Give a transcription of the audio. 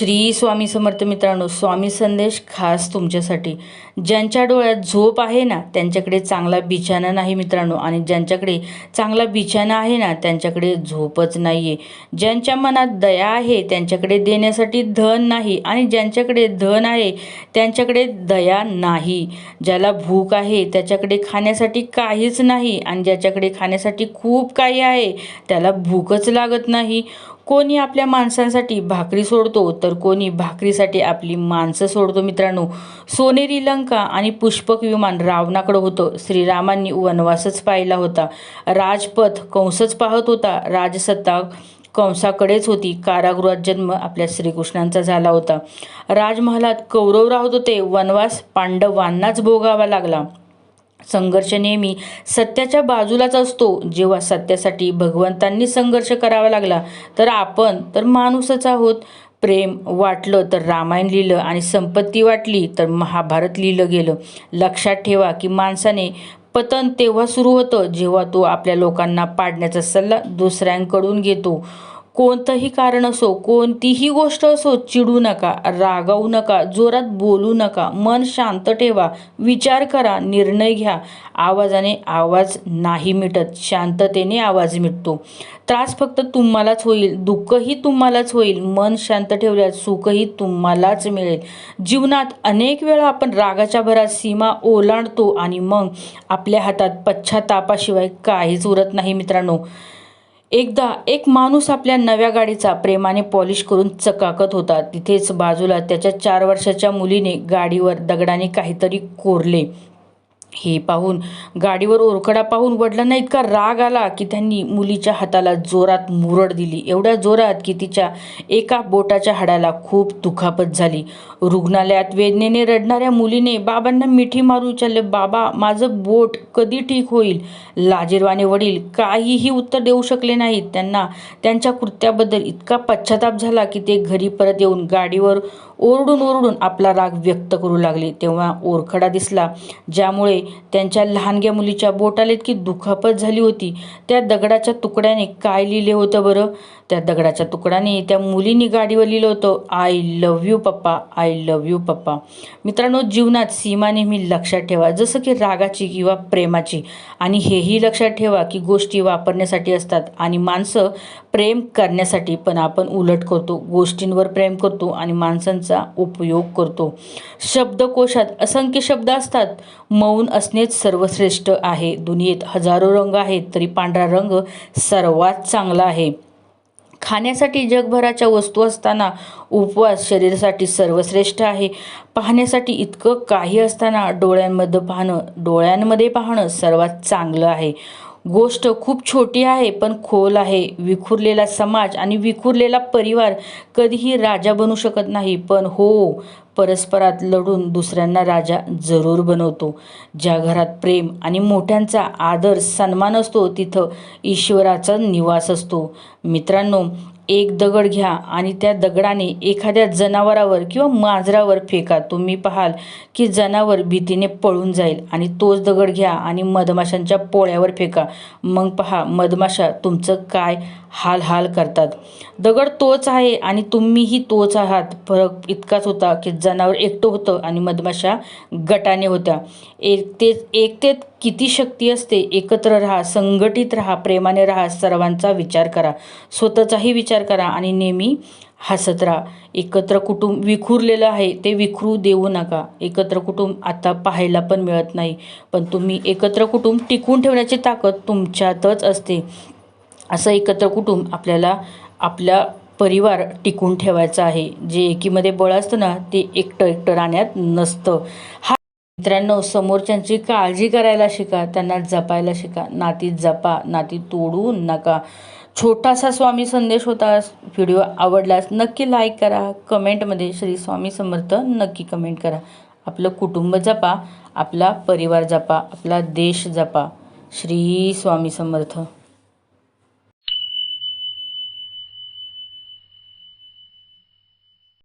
श्री स्वामी समर्थ मित्रांनो स्वामी संदेश खास तुमच्यासाठी. ज्यांच्या डोळ्यात झोप आहे ना त्यांच्याकडे चांगला बिछाना नाही मित्रांनो. आणि ज्यांच्याकडे चांगला बिछाना आहे ना त्यांच्याकडे झोपच नाही आहे ज्यांच्या मनात दया आहे त्यांच्याकडे देण्यासाठी धन नाही. आणि ज्यांच्याकडे धन आहे त्यांच्याकडे दया नाही. ज्याला भूक आहे त्याच्याकडे खाण्यासाठी काहीच नाही. आणि ज्याच्याकडे खाण्यासाठी खूप काही आहे त्याला भूकच लागत नाही. कोणी आपल्या माणसांसाठी भाकरी सोडतो तर कोणी भाकरीसाठी आपली माणसं सोडतो मित्रांनो. सोनेरी लंका आणि पुष्पक विमान रावणाकडं होतं. श्रीरामांनी वनवासच पाहिला होता. राजपथ कंसच पाहत होता. राजसत्ता कंसाकडेच होती. कारागृहात जन्म आपल्या श्रीकृष्णांचा झाला होता. राजमहालात कौरव राहत होते. वनवास पांडवांनाच भोगावा लागला. संघर्ष नेहमी सत्याच्या बाजूलाच असतो. जेव्हा सत्यासाठी भगवंतांनी संघर्ष करावा लागला तर आपण तर माणूसच आहोत. प्रेम वाटलं तर रामायण लिहिलं आणि संपत्ती वाटली तर महाभारत लिहिलं गेलं. लक्षात ठेवा की माणसाने पतन तेव्हा सुरू होतं जेव्हा तो आपल्या लोकांना पाडण्याचा सल्ला दुसऱ्यांकडून घेतो. कोणतंही कारण असो कोणतीही गोष्ट असो चिडू नका रागावू नका जोरात बोलू नका. मन शांत ठेवा विचार करा निर्णय घ्या. आवाजाने आवाज नाही मिटत शांततेने आवाज मिटतो. त्रास फक्त तुम्हालाच होईल दुःखही तुम्हालाच होईल. मन शांत ठेवल्यास सुखही तुम्हालाच मिळेल. जीवनात अनेक वेळा आपण रागाच्या भरात सीमा ओलांडतो आणि मग आपल्या हातात पश्चातापाशिवाय काहीच उरत नाही मित्रांनो. एकदा एक माणूस आपल्या नव्या गाडीचा प्रेमाने पॉलिश करून चकाकत होता. तिथेच बाजूला त्याच्या चार वर्षाच्या मुलीने गाडीवर दगडाने काहीतरी कोरले. हे पाहून गाडीवर ओरखडा पाहून वडिलांना इतका राग आला की त्यांनी मुलीच्या हाताला जोरात मुरड दिली. एवढ्या जोरात की तिच्या एका बोटाच्या हाडाला खूप दुखापत झाली. रुग्णालयात वेदनेने रडणाऱ्या मुलीने बाबांना मिठी मारून विचारले बाबा माझं बोट कधी ठीक होईल लाजीरवाने वडील काहीही उत्तर देऊ शकले नाहीत. त्यांना त्यांच्या कृत्याबद्दल इतका पश्चाताप झाला की ते घरी परत येऊन गाडीवर ओरडून ओरडून आपला राग व्यक्त करू लागले. तेव्हा ओरखडा दिसला. ज्यामुळे त्यांच्या लहानग्या मुलीच्या बोटाला इतकी दुखापत झाली होती. त्या दगडाच्या तुकड्याने काय लिहिले होतं बरं? त्या दगडाच्या तुकड्याने त्या मुलीने गाडीवर लिहिलं होतं I love you papa I love you papa. मित्रांनो जीवनात सीमा नेहमी लक्षात ठेवा जसं की रागाची किंवा प्रेमाची. आणि हेही लक्षात ठेवा की गोष्टी वापरण्यासाठी असतात आणि माणसं प्रेम करण्यासाठी पण आपण उलट करतो. गोष्टींवर प्रेम करतो आणि माणसांचा उपयोग करतो. शब्दकोशात असंख्य शब्द असतात. मौन असणेच सर्वश्रेष्ठ आहे. दुनियेत हजारो रंग आहेत तरी पांढरा रंग सर्वात चांगला आहे. खाण्यासाठी जगभराच्या वस्तू असताना उपवास शरीरासाठी सर्वश्रेष्ठ आहे. पाहण्यासाठी इतकं काही असताना डोळ्यांमध्ये पाहणं डोळ्यांमध्ये पाहणं सर्वात चांगलं आहे. गोष्ट खूप छोटी आहे पण खोल आहे. विखुरलेला समाज आणि विखुरलेला परिवार कधीही राजा बनू शकत नाही. पण हो परस्परात लढून दुसऱ्यांना राजा जरूर बनवतो. ज्या घरात प्रेम आणि मोठ्यांचा आदर सन्मान असतो तिथं ईश्वराचा निवास असतो. मित्रांनो एक दगड घ्या आणि त्या दगडाने एखाद्या जनावरावर किंवा मांजरावर फेका. तुम्ही पाहाल की जनावर भीतीने पळून जाईल आणि तोच दगड घ्या आणि मधमाशांच्या पोळ्यावर फेका. मग पहा मधमाशा तुमचं काय हाल हाल करतात. दगड तोच आहे आणि तुम्हीही तोच आहात. फरक इतकाच होता की जनावर एकटं होतं आणि मधमाशा गटाने होत्या. एकतेच एकतेत किती शक्ती असते? एकत्र राहा संघटित राहा प्रेमाने राहा सर्वांचा विचार करा. स्वतःचाही विचार करा आणि नेहमी हसत राहा. एकत्र कुटुंब विखुरलेलं आहे ते विखरू देऊ नका. एकत्र कुटुंब आता पाहायला पण मिळत नाही. पण तुम्ही एकत्र कुटुंब टिकून ठेवण्याची ताकद तुमच्यातच असते. असं एकत्र कुटुंब आपल्याला आपला परिवार टिकून ठेवायचा आहे. जे एकीमध्ये बळ असतं ना ते एकटं एकटं राहण्यात नसतं. हा मित्रांनो समोरच्यांची काळजी करायला शिका त्यांना जपायला शिका. नाती जपा नाती तोडू नका. छोटासा स्वामी संदेश होता. व्हिडिओ आवडल्यास नक्की लाईक करा. कमेंटमध्ये श्री स्वामी समर्थ नक्की कमेंट करा. आपलं कुटुंब जपा आपला परिवार जपा आपला देश जपा. श्री स्वामी समर्थ.